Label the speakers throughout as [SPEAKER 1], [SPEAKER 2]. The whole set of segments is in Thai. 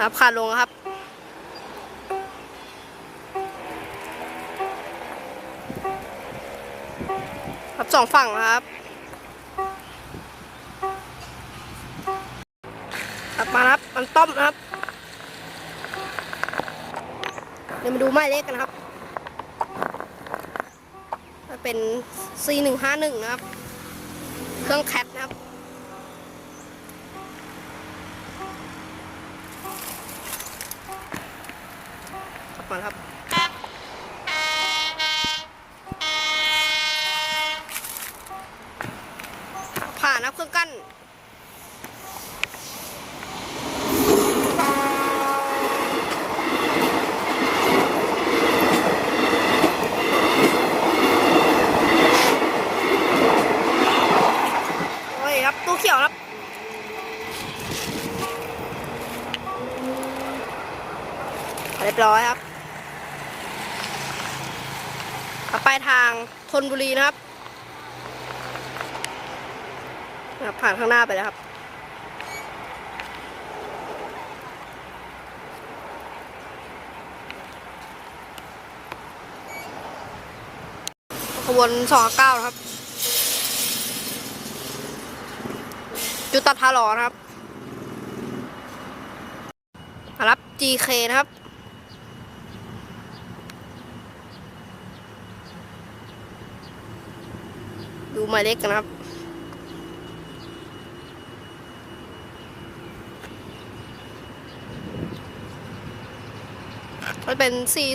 [SPEAKER 1] ครับขาลงครับ ครับสองฝั่งครับ ครับมาครับ มันต้มนะครับ เดี๋ยวมาดูไม้เลขกันครับเป็น C151 นะครับ เครื่องแคทนะครับ กลับมาครับผ่านครับเครื่องกั้นโอ้ยครับตู้เขียวครับเรียบร้อยครับ ขับไปทางธนบุรีนะครับผ่านข้างหน้าไปแล้วครับขบวนสองเก้าครับ จุดตัดทาหลอนะครับรับ GK นะครับ ดูหมายเลขกันะครับมันเป็น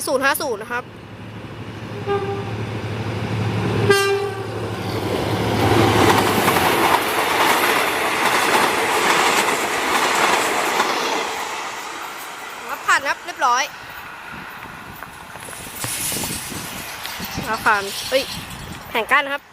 [SPEAKER 1] 4050 นะครับ รับผ่านครับ เรียบร้อยรับผ่านเฮ้ย แผงกั้นนครับ